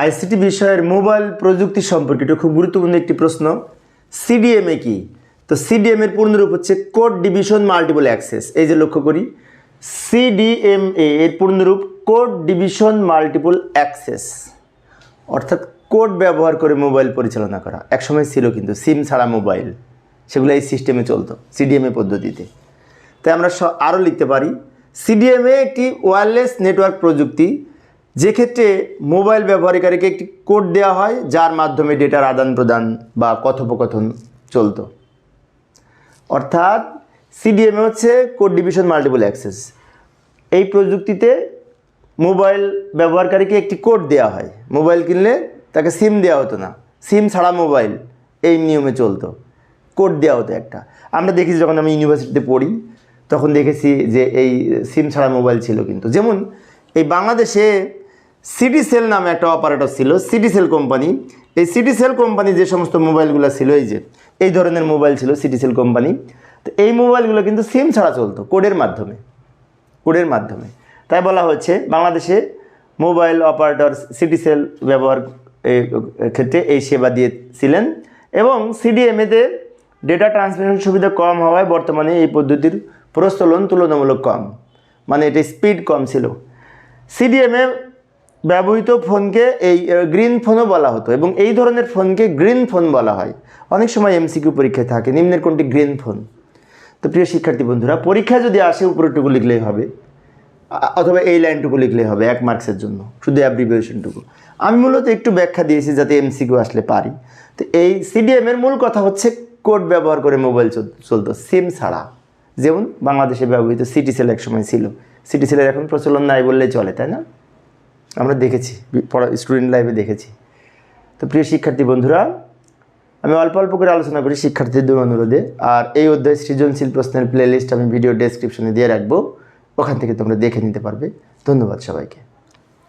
ICT বিষয়ের mobile প্রযুক্তি সম্পর্কে এটা খুব গুরুত্বপূর্ণ একটি প্রশ্ন। সিডিএমএ কি? তো সিডিএম এর পূর্ণরূপ হচ্ছে কোড ডিভিশন মাল্টিপল অ্যাক্সেস। এই যে লক্ষ্য করি, সিডিএমএ এর পূর্ণরূপ কোড ডিভিশন মাল্টিপল অ্যাক্সেস। অর্থাৎ কোড ব্যবহার করে মোবাইল পরিচালনা করা। একসময় ছিল কিন্তু, সিম ছাড়া মোবাইল, সেগুলো এই সিস্টেমে চলতো, সিডিএমএ পদ্ধতিতে। তাই আমরা আরও লিখতে পারি, সিডিএমএ একটি ওয়্যারলেস নেটওয়ার্ক প্রযুক্তি যেক্ষেত্রে মোবাইল ব্যবহারকারীকে একটি কোড দেওয়া হয়, যার মাধ্যমে ডেটার আদান প্রদান বা কথোপকথন চলতো। অর্থাৎ সিডিএমএ হচ্ছে কোড ডিভিশন মাল্টিপল অ্যাক্সেস। এই প্রযুক্তিতে মোবাইল ব্যবহারকারীকে একটি কোড দেওয়া হয়। মোবাইল কিনলে তাকে সিম দেওয়া হতো না। সিম ছাড়া মোবাইল এই নিয়মে চলতো। কোড দেওয়া হতো একটা। আমরা দেখেছি যখন আমি ইউনিভার্সিটিতে পড়ি, তখন দেখেছি যে এই সিম ছাড়া মোবাইল ছিল কিন্তু। যেমন এই বাংলাদেশে সিটি সেল নামে একটা অপারেটর ছিল সিটি সেল কোম্পানি। এই সিটি সেল কোম্পানি যে সমস্ত মোবাইলগুলো ছিল, এই যে, এই ধরনের মোবাইল ছিল সিটি সেল কোম্পানি। তো এই মোবাইলগুলো কিন্তু সিম ছাড়া চলতো, কোডের মাধ্যমে। কোডের মাধ্যমে। তাই বলা হচ্ছে বাংলাদেশে মোবাইল অপারেটর সিটি সেল ব্যবহার ক্ষেত্রে এই সেবা দিয়েছিলেন এবং সিডিএমএতে ডেটা ট্রান্সমিশন সুবিধা কম হওয়ায় বর্তমানে এই পদ্ধতির প্রচলন তুলনামূলক কম। মানে এটা স্পিড কম ছিল। সিডিএমএ ব্যবহৃত ফোনকে এই গ্রিন ফোনও বলা হতো এবং এই ধরনের ফোনকে গ্রিন ফোন বলা হয়। অনেক সময় এমসিকিউ পরীক্ষায় থাকে, নিম্নের কোনটি গ্রিন ফোন তো প্রিয় শিক্ষার্থী বন্ধুরা, পরীক্ষা যদি আসে, উপরেরটুকু লিখলেই হবে। অথবা এই লাইনটুকু লিখলেই হবে, এক মার্কসের জন্য, শুধু অ্যাব্রিভিয়েশনটুকু আমি মূলত একটু ব্যাখ্যা দিয়েছি যাতে এমসিকিউ আসলে পারি। তো এই সিডিএম এর মূল কথা হচ্ছে কোড ব্যবহার করে মোবাইল চল- চলতো সিম ছাড়া। যেমন বাংলাদেশে ব্যবহৃত সিটি সেল এক সময় ছিল। সিটি সেলের এখন প্রচলন নাই বললেই চলে, তাই না? আমরা দেখেছি, পড়া স্টুডেন্ট লাইফে দেখেছি। তো প্রিয় শিক্ষার্থী বন্ধুরা, আমি অল্প অল্প করে আলোচনা করি শিক্ষার্থীদের অনুরোধে। আর এই অধ্যায় সৃজনশীল প্রশ্নের প্লেলিস্ট আমি ভিডিও ডেসক্রিপশনে দিয়ে রাখব। ওখান থেকে তোমরা দেখে নিতে পারবে। ধন্যবাদ সবাইকে।